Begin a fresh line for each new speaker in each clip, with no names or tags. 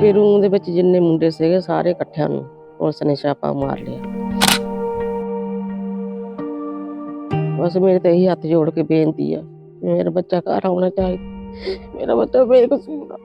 ਵੀ room ਦੇ ਵਿੱਚ ਜਿੰਨੇ ਮੁੰਡੇ ਸੀਗੇ ਸਾਰੇ ਇਕੱਠਿਆਂ ਨੂੰ ਪੁਲਿਸ ਨੇ ਛਾਪਾ ਮਾਰ ਲਿਆ। ਬਸ ਮੇਰੇ ਤੇ ਇਹੀ ਹੱਥ ਜੋੜ ਕੇ ਬੇਨਤੀ ਆ, ਮੇਰਾ ਬੱਚਾ ਘਰ ਆਉਣਾ ਚਾਹੀਦਾ ਮੇਰਾ ਬੱਚਾ ਬੇਕਸੂਰ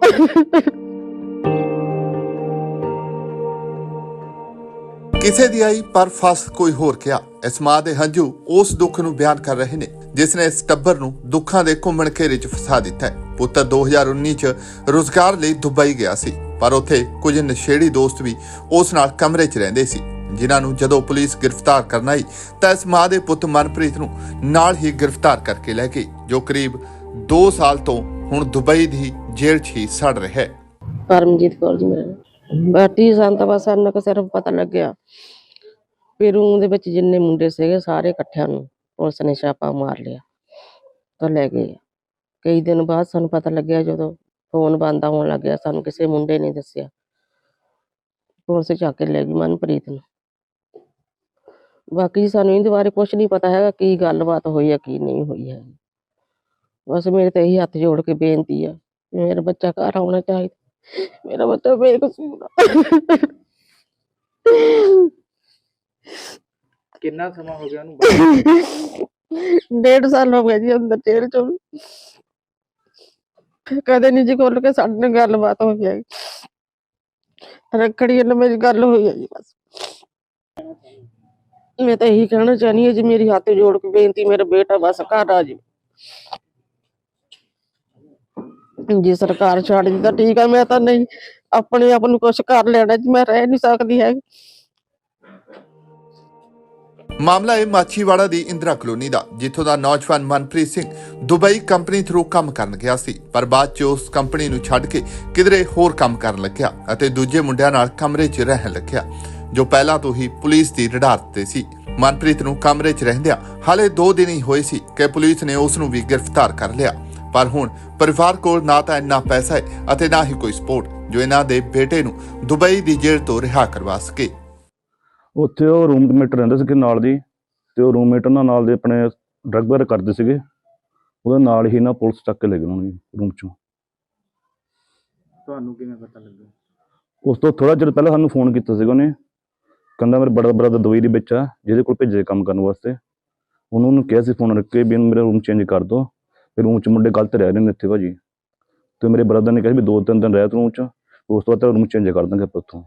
ਕਿਸੇ ਦੀ ਆਈ ਪਰ ਫਸ ਕੋਈ ਹੋਰ ਕਿਆ ਇਸ ਮਾਂ ਦੇ ਹੰਝੂ ਉਸ ਦੁੱਖ ਨੂੰ ਬਿਆਨ ਕਰ ਰਹੇ ਨੇ, ਜਿਸ ਨੇ ਇਸ ਟੱਬਰ ਨੂੰ ਦੁੱਖਾਂ ਦੇ ਘੁੰਮਣ ਘੇਰੇ 'ਚ ਫਸਾ ਦਿੱਤਾ ਹੈ। ਪੁੱਤਰ 2019 'ਚ ਰੋਜ਼ਗਾਰ ਲਈ ਦੁਬਈ ਗਿਆ ਸੀ। ਪਰ ਉੱਥੇ ਕੁਝ ਨਸ਼ੇੜੀ ਦੋਸਤ ਵੀ ਉਸ ਨਾਲ ਕਮਰੇ 'ਚ ਰਹਿੰਦੇ ਸੀ, ਜਿਨ੍ਹਾਂ ਨੂੰ ਜਦੋਂ ਪੁਲਿਸ ਗ੍ਰਿਫਤਾਰ ਕਰਨ ਆਈ ਤਾਂ ਇਸ ਮਾਂ ਦੇ ਪੁੱਤ ਮਨਪ੍ਰੀਤ ਨੂੰ ਨਾਲ ਹੀ ਗ੍ਰਿਫਤਾਰ ਕਰਕੇ ਲੈ ਗਈ ਜੋ ਕਰੀਬ 2 ਸਾਲ ਤੋਂ ਹੁਣ ਦੁਬਈ ਦੀ ਜੇਲ੍ਹ 'ਚ ਹੀ ਸੜ ਰਿਹਾ ਹੈ।
ਪਰਮਜੀਤ ਕੌਰ ਜੀ ਮੇਰਾ ਬਾਟੀ ਸੰਤ ਬਸ ਸਾਨੂੰ ਕਿ ਸਿਰਫ ਪਤਾ ਲੱਗਿਆ ਵੀ ਦੇ ਵਿੱਚ ਜਿੰਨੇ ਮੁੰਡੇ ਸੀਗੇ ਸਾਰੇ ਇਕੱਠਿਆਂ ਨੂੰ ਪੁਲਿਸ ਨੇ ਛਾਪਾ ਮਾਰ ਲਿਆ, ਤਾਂ ਲੈ ਗਏ। ਕਈ ਦਿਨ ਬਾਅਦ ਸਾਨੂੰ ਪਤਾ ਲੱਗਿਆ ਜਦੋਂ ਫੋਨ ਬੰਦ ਹੋਣ ਲੱਗਿਆ ਸਾਨੂੰ ਕਿਸੇ ਮੁੰਡੇ ਨੇ ਦੱਸਿਆ। ਪੁਲਿਸ ਚੱਕ ਕੇ ਲੈ ਗਈ ਮਨਪ੍ਰੀਤ ਨੂੰ। ਬਾਕੀ ਸਾਨੂੰ ਇਹਦੇ ਬਾਰੇ ਕੁਝ ਨਹੀਂ ਪਤਾ ਹੈਗਾ ਕੀ ਗੱਲਬਾਤ ਹੋਈ ਹੈ ਕੀ ਨਹੀਂ ਹੋਈ ਹੈ ਬਸ ਮੇਰੇ ਤੇ ਇਹੀ ਹੱਥ ਜੋੜ ਕੇ ਬੇਨਤੀ ਆ ਮੇਰਾ ਬੱਚਾ ਘਰ ਆਉਣਾ ਚਾਹੀਦਾ। ਮੇਰਾ ਬੱਚਾ ਬੇਕਸੂਰ
ਕਿੰਨਾ ਸਮਾਂ ਹੋ ਗਿਆ ਉਹਨੂੰ?
ਡੇਢ ਸਾਲ ਹੋ ਗਿਆ ਜੀ ਅੰਦਰ ਜੇਲ੍ਹ ਚੋਂ ਕਦੇ ਨਹੀਂ ਜੀ ਖੋਲ ਕੇ ਸਾਡੇ ਨਾਲ ਗੱਲਬਾਤ ਹੋ ਹੈ ਰੱਖੜੀ ਨਾਲ ਮੇਰੀ ਗੱਲ ਹੋਈ ਹੈ ਜੀ ਬਸ। ਮੈਂ ਤਾਂ ਇਹੀ ਕਹਿਣਾ ਚਾਹਨੀ ਹਾਂ ਜੀ, ਮੇਰੀ ਹੱਥ ਜੋੜ ਕੇ ਬੇਨਤੀ, ਮੇਰਾ ਬੇਟਾ ਬਸ ਘਰ ਆ ਜੀ ਜੇ ਸਰਕਾਰ ਛੱਡ ਜੀ ਤਾਂ ਠੀਕ ਆ, ਮੈਂ ਤਾਂ ਨਹੀਂ, ਆਪਣੇ ਆਪ ਨੂੰ ਕੁਝ ਕਰ ਲੈਣਾ ਜੀ, ਮੈਂ ਰਹਿ ਨਹੀਂ ਸਕਦੀ ਹੈਗੀ।
ਮਾਮਲਾ ਹੈ ਮਾਛੀਵਾੜਾ ਦੀ ਇੰਦਰਾ ਕਲੋਨੀ ਦਾ, ਜਿੱਥੋਂ ਦਾ ਨੌਜਵਾਨ Manpreet Singh Dubai company through ਕੰਮ ਕਰਨ ਗਿਆ ਸੀ, ਪਰ ਬਾਅਦ ਚ ਉਸ ਕੰਪਨੀ ਨੂੰ ਛੱਡ ਕੇ ਕਿਧਰੇ ਹੋਰ ਕੰਮ ਕਰਨ ਲੱਗਿਆ ਅਤੇ ਦੂਜੇ ਮੁੰਡਿਆਂ ਨਾਲ ਕਮਰੇ 'ਚ ਰਹਿਣ ਲੱਗਿਆ, ਜੋ ਪਹਿਲਾਂ ਤੋਂ ਹੀ ਪੁਲਿਸ ਦੀ ਰਡਾਰ ਤੇ ਸੀ। ਮਨਪ੍ਰੀਤ ਨੂੰ ਕਮਰੇ 'ਚ ਰਹਿੰਦਿਆਂ ਹਾਲੇ 2 ਦਿਨ ਹੀ ਹੋਏ ਸੀ ਕਿ ਪੁਲਿਸ ਨੇ ਉਸ ਨੂੰ ਵੀ ਗ੍ਰਿਫਤਾਰ ਕਰ ਲਿਆ, ਪਰ ਹੁਣ ਪਰਿਵਾਰ ਕੋਲ ਨਾ ਤਾਂ ਇੰਨਾ ਪੈਸਾ ਹੈ ਅਤੇ ਨਾ ਹੀ ਕੋਈ ਸਪੋਰਟ, ਜੋ ਇਹਨਾਂ ਦੇ ਬੇਟੇ ਨੂੰ ਦੁਬਈ ਦੀ ਜੇਲ੍ਹ ਤੋਂ ਰਿਹਾ ਕਰਵਾ ਸਕੇ।
ਉੱਥੇ ਉਹ ਰੂਮਮੇਟ ਰਹਿੰਦੇ ਸੀਗੇ ਨਾਲ ਦੀ ਤੇ ਉਹ ਰੂਮਮੇਟ ਉਹਨਾਂ ਨਾਲ ਦੇ ਆਪਣੇ ਡਰੱਗ ਵਗੈਰਾ ਕਰਦੇ ਸੀਗੇ। ਉਹਦੇ ਨਾਲ ਹੀ ਨਾ ਪੁਲਿਸ ਚੱਕ ਕੇ ਲੈ ਗਏ ਉਹਨਾਂ ਨੂੰ ਰੂਮ ਚੋਂ।
ਤੁਹਾਨੂੰ ਕਿਵੇਂ ਪਤਾ ਲੱਗਾ
ਉਸ ਤੋਂ ਥੋੜਾ ਚਿਰ ਪਹਿਲਾਂ ਸਾਨੂੰ ਫੋਨ ਕੀਤਾ ਸੀਗਾ ਉਹਨੇ। ਕਹਿੰਦਾ ਮੇਰੇ ਬੜਾ ਬ੍ਰਦਰ ਦੁਬਈ ਦੇ ਵਿੱਚ ਆ ਜਿਹਦੇ ਕੋਲ ਭੇਜੇ ਕੰਮ ਕਰਨ ਵਾਸਤੇ। ਉਹਨੂੰ ਉਹਨੂੰ ਕਿਹਾ ਸੀ ਫੋਨ ਰੱਖ ਕੇ ਵੀ ਮੇਰਾ ਰੂਮ ਚੇਂਜ ਕਰ ਦਿਓ। ਤੇ ਰੂਮ 'ਚ ਮੁੰਡੇ ਗਲਤ ਰਹਿ ਰਹੇ ਨੇ ਇੱਥੇ ਭਾਜੀ। ਤੇ ਮੇਰੇ ਬ੍ਰਦਰ ਨੇ ਕਿਹਾ ਸੀ ਵੀ ਦੋ ਤਿੰਨ ਦਿਨ ਰਹਿ ਤੂੰ ਰੂਮ 'ਚ ਉਸ ਤੋਂ ਬਾਅਦ ਰੂਮ ਚੇਂਜ ਕਰ ਦਾਂਗੇ ਆਪਾਂ ਉੱਥੋਂ।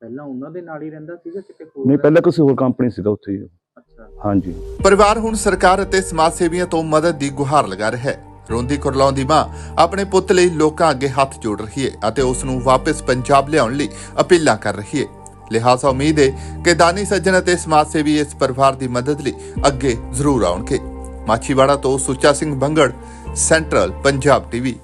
ਪਹਿਲਾਂ ਉਹਨਾਂ ਦੇ ਨਾਲ ਹੀ ਰਹਿੰਦਾ ਸੀਗਾ ਕਿਤੇ ਹੋਰ
ਨਹੀਂ ਪਹਿਲਾਂ ਕਿਸੇ ਹੋਰ ਕੰਪਨੀ ਸੀਗਾ ਉੱਥੇ ਹੀ।
ਅੱਛਾ।
ਹਾਂਜੀ।
ਪਰਿਵਾਰ ਹੁਣ ਸਰਕਾਰ ਅਤੇ ਸਮਾਜ ਸੇਵੀਆਂ ਤੋਂ ਮਦਦ ਦੀ ਗੁਹਾਰ ਲਗਾ ਰਿਹਾ ਹੈ। ਰੋਂਦੀ ਕੁਰਲਾਉਂਦੀ ਮਾਂ ਆਪਣੇ ਪੁੱਤ ਲਈ ਲੋਕਾਂ ਅੱਗੇ ਹੱਥ ਜੋੜ ਰਹੀ ਹੈ ਅਤੇ ਉਸ ਨੂੰ ਵਾਪਸ ਪੰਜਾਬ ਲਿਆਉਣ ਲਈ ਅਪੀਲਾਂ ਕਰ ਰਹੀ ਹੈ। ਲਿਹਾਜ਼ਾ ਉਮੀਦ ਹੈ ਕਿ ਦਾਨੀ ਸੱਜਣ ਅਤੇ ਸਮਾਜ ਸੇਵੀ ਇਸ ਪਰਿਵਾਰ ਦੀ ਮਦਦ ਲਈ ਅੱਗੇ ਜ਼ਰੂਰ ਆਉਣਗੇ। ਮਾਛੀਵਾੜਾ ਤੋਂ ਸੁੱਚਾ ਸਿੰਘ ਬੰਗੜ ਸੈਂਟਰਲ ਪੰਜਾਬ ਟੀਵੀ।